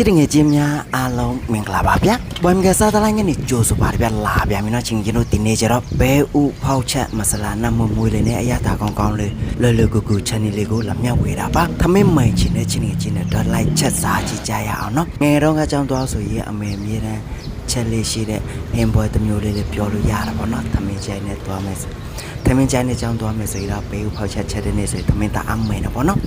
စ်တငယ်ချင်းများအားလုံးမင်္ဂလာပါဗျာဘွမ်ကစားတလိုင်းကနေကြိုးဆိုပါဗျာလာဗျာမင်းတို့ချင်းချင်းတို့ဒီနေ့ကျတော့ဘဲဥဖောက်ချက်မဆလာနတ်မွေးမွေးလေးနဲ့အရသာကောင်းကောင်းလေးလွယ်လွယ်ကူကူ channel လေးကိုလာမြောက်ဝေတာပါသမင်းမိုင်ချင်းနဲ့ချင်းငယ်ချင်းနဲ့တော့ like ချက်စားကြည့်ကြရအောင်နော်ငယ်တော့ကကြောင်းသွားဆိုရင်အမေအမြဲတမ်းချက်လေးရှိတဲ့အင်ဘွယ်တစ်မျိုးလေးလေးပြောလို့ရတာပေါ့နော်သမင်းချိုင်နဲ့သွားမယ်ဆို သမင်းချိုင်နဲ့ကြောင်းသွားမယ်ဆိုရင်တော့ဘဲဥဖောက်ချက်ချက်တဲ့နေ့ဆိုရင်သမင်းသားအမေနော်ပေါ့နော်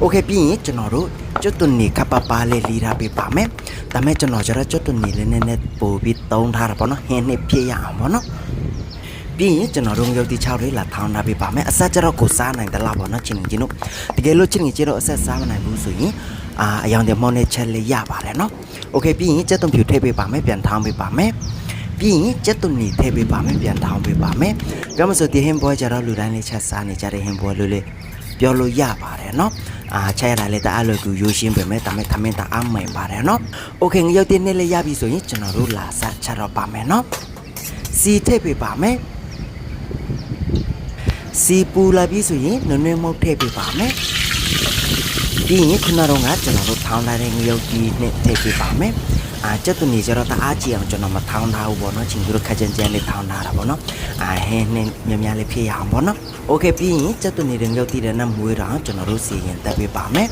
โอเคပြီးရင်ကျွန်တော်တို့ကျွတ်တွန်နေခပ်ပါပါလေးလီထားပေးပါမယ်ဒါမဲ့ကျွန်တော်ကျတော့ကျွတ်တွန်နေလေးနဲ့နဲ့ပို့ပြီးတုံးထားတာပေါ့နော်ဟင်းနှစ်ဖြစ်ရအောင်ပေါ့နော် ပြီးရင်ကျွန်တော်တို့ရုပ်တိ6လေးလာထောင်းထားပေးပါမယ်အဆက်ကျတော့ကိုစားနိုင်တယ်လားပေါ့နော်ချင်းချင်းတို့တကယ်လို့ချင်းချင်းတို့အဆက်စားမနိုင်ဘူးဆိုရင်အာအယောင်တဲ့မောင်းနဲ့ချက်လေးရပါတယ်နော်โอเคပြီးရင်စက်သွန်ဖြူထည့်ပေးပါမယ်ပြန်ထောင်းပေးပါမယ် ပြီးရင်စက်သွန်နေထည့်ပေးပါမယ်ပြန်ထောင်းပေးပါမယ်ပြောမစို့ဒီဟင်းပွဲကျတော့လူတိုင်းလေးချက်စားနေကြတဲ့ဟင်းပွဲလေးလေးပြောလို့ရပါတယ်နော်အာချက်ရတာလေးတအားလွယ်ကူရိုးရှင်းပေမဲ့ဒါမဲ့သမင်းတအားမှန်ပါတယ်နော်โอเคငရုတ်တင်နဲ့လေးရပြီဆိုရင်ကျွန်တော်တို့လာစားချက်တော့ပါမယ်နော်စီထည့်ပေးပါမယ် စီပူလာပြီဆိုရင်နွနွဲမုတ်ထည့်ပေးပါမယ်ပြီးရင်ခုနတော့ကကျွန်တော်တို့ထောင်းလာတဲ့ငရုတ်ကြီးနဲ့ထည့်ပေးပါမယ် အာကျက်တူနေကြတော့တအားကြည့်အောင်ကျွန်တော်မထောင်းထားဘူးပေါ့နော်ချင်းတို့ခက်ချင်ချင်လေးထောင်းထားတာပေါ့နော်အာဟင်းနဲ့မြများများလေးဖြစ်ရအောင်ပေါ့နော်โอเคပြီးရင်ကျက်တူနေတဲ့ငရုတ်တီးတဲ့နတ်မွေးတော့ကျွန်တော်တို့စီရင်တက်ပေးပါမယ်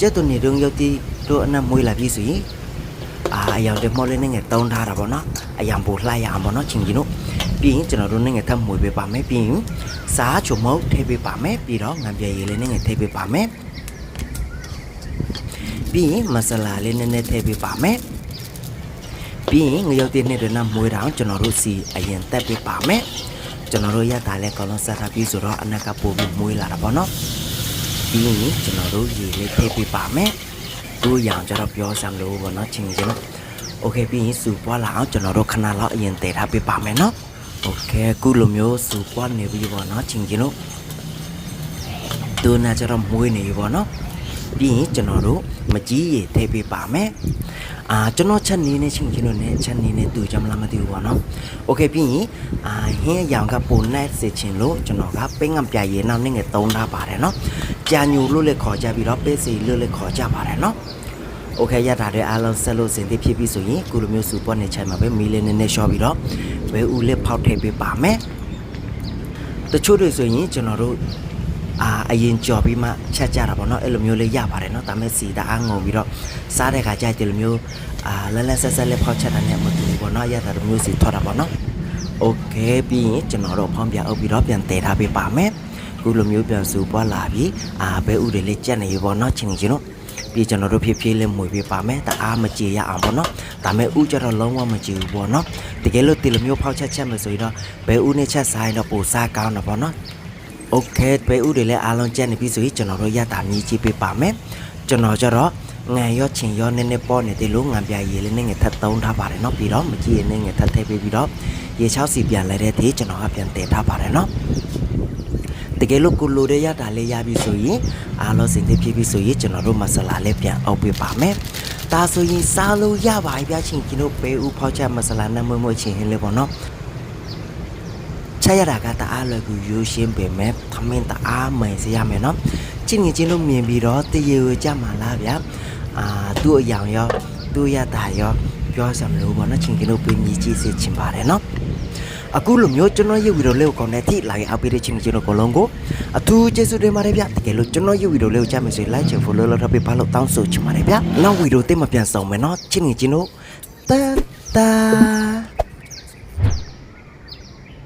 ကျက်တူနေတဲ့ငရုတ်တီးတို့အနတ်မွေးလာပြီဆိုရင် အာအယောင်တမော်လေးနဲ့ငယ်တုံးထားတာပေါ့နော်အယောင်ပိုလှရအောင်ပေါ့နော်ချင်းကြီးတို့ပြီးရင်ကျွန်တော်တို့နဲ့ငယ်ထပ်မွေပေးပါမယ်ပြီးရင်စားချုံမုတ်ထည့်ပေးပါမယ်ပြီးတော့ငံပြရည်လေးနဲ့ငယ်ထည့်ပေးပါမယ်ပြီးရင်မဆလာလေးနည်းနည်းထည့်ပေးပါမယ် ပြီးရင်ငရုတ်တည်းနဲ့တော့မွေတောင်ကျွန်တော်တို့စီအရင်တက်ပေးပါမယ်ကျွန်တော်တို့ရတာလဲကောင်းလုံးဆက်ထားပြီးဆိုတော့အနက်ကပို့ပြီးမွေးလာတာပေါ့နော်ပြီးရင်ကျွန်တော်တို့ရေလေးထည့်ပေးပါမယ် သူ့ရောင်ကျတော့ပြောစမ်းလို့ပေါ့နော်ချင်းချင်းနော်โอเคပြီးရင်စူပွားလာအောင်ကျွန်တော်တို့ခဏလောက်အရင်တည်ထားပေးပါမယ်နော်โอเคအခုလိုမျိုးစူပွားနေပြီပေါ့နော်ချင်းချင်းတို့သူနာကျတော့မွေးနေပြီပေါ့နော် ပြီးရင်ကျွန်တော်တို့မကြီးရထည့်ပေးပါမယ်အာကျွန်တော်ချက်နေနေချင်းချင်းတို့နဲ့ချက်နေနေတူကြမလားမသိဘူးပေါ့နော်โอเคပြီးရင်အာဟင်းရောင်ကပုံနဲ့စေချင်လို့ကျွန်တော်ကပင်းငပြရေနောက်နဲ့ငယ်သုံးထားပါတယ်နော်ကြာညူလို့လည်းခေါ်ကြပြီးတော့ပေးစီလို့လည်းခေါ်ကြပါတယ်နော် โอเคရတာတဲ့အားလုံးဆက်လို့စင်တိဖြစ်ပြီဆိုရင်ကုလိုမျိုးစူပေါ်နေချိုင်မှာပဲမီလေးနည်းနည်းရှော့ပြီးတော့ဘဲဦးလေးဖောက်ထည့်ပေးပါမယ်တချို့တွေဆိုရင်ကျွန်တော်တို့ အာအရင်ကြော်ပြီးမှချက်ကြတာပေါ့နော်အဲ့လိုမျိုးလေးရပါတယ်နော်ဒါမဲ့စီတအားငုံပြီးတော့စားတဲ့ခါကျရင်ဒီလိုမျိုးအာလဲလဲဆက်ဆက်လေးဖောက်ချက်တာနဲ့မတူဘူးပေါ့နော်ရတာလိုမျိုးစီထွက်တာပေါ့နော်โอเคပြီးရင်ကျွန်တော်တို့ဖောင်းပြအုပ်ပြီးတော့ပြန်တည်ထားပေးပါမယ်ခုလိုမျိုးပြန်စူပွားလာပြီးအာဘဲဦးတွေလေးကြက်နေပြီပေါ့နော်ချင်းချင်းတို့ ပြီးကျွန်တော်တို့ဖြည်းဖြည်းလေးမွေပေးပါမယ်တအားမကြေရအောင်ပေါ့နော်ဒါမဲ့ဥကြတော့လုံးဝမကြေဘူးပေါ့နော်တကယ်လို့ဒီလိုမျိုးဖောက်ချက်ချက်မယ်ဆိုရင်တော့ဘယ်ဥနဲ့ချက်စားရင်တော့ပိုစားကောင်းတာပေါ့နော် โอเคဘယ်ဥတွေလည်းအားလုံးကြက်နေပြီဆိုရင်ကျွန်တော်တို့ရတာမြည်ကြည့်ပေးပါမယ်ကျွန်တော်ကြတော့ငံရောချင်ရောနည်းနည်းပေါ့နေတယ်လို့ငံပြရည်လေးနဲ့ငယ်ထပ်သုံးထားပါတယ်နော်ပြီးတော့မကြည့်ရင်လည်းငယ်ထပ်ထည့်ပေးပြီးတော့ရေချောက်စီပြန်လဲတဲ့ဒီကျွန်တော်ကပြန်တည်ထားပါတယ်နော် တကယ်လို့ကိုလိုတဲ့ရတာလေးရပြီဆိုရင်အားလုံးစင်သေးဖြစ်ပြီဆိုရင်ကျွန်တော်တို့မဆလာလေးပြန်အုပ်ပေးပါမယ်။ဒါဆိုရင်စားလို့ရပါပြီဗျာချင်းကျွန်တော်ပေးဦးဖောက်ချက်မဆလာနဲ့မွေ့မွေ့ချင်းဟင်းလေးပေါ့နော်။ ချက်ရတာကတအားလွယ်ကူရိုးရှင်းပေမဲ့ထမင်းတအားမှန်စေရမယ်နော်။ချင်းငင်ချင်းတို့မြင်ပြီးတော့တရေဝကြမှာလားဗျာ။အာသူ့အယောင်ရောသူ့ရတာရောပြောစမလို့ပေါ့နော်ချင်းကင်တို့ပြင်ကြီးကြည့်စေချင်ပါတယ်နော်။အခုလိုမျိုးကျွန်တော်ရုပ်ဗီဒီယိုလေးကိုကောင်းတဲ့ထိလာရင်အပိရချင်းကျွန်တော်ကိုလုံးကိုအထူးကျေးဇူးတင်ပါတယ်ဗျတကယ်လို့ကျွန်တော်ရုပ်ဗီဒီယိုလေးကိုကြားမယ်ဆိုရင် like ချင် follow လုပ်ထားပေးပါလို့တောင်းဆိုချင်ပါတယ်ဗျနောက်ဗီဒီယိုတင်မပြန်ဆောင်မယ်နော်ချင်းချင်းတို့တန်တာ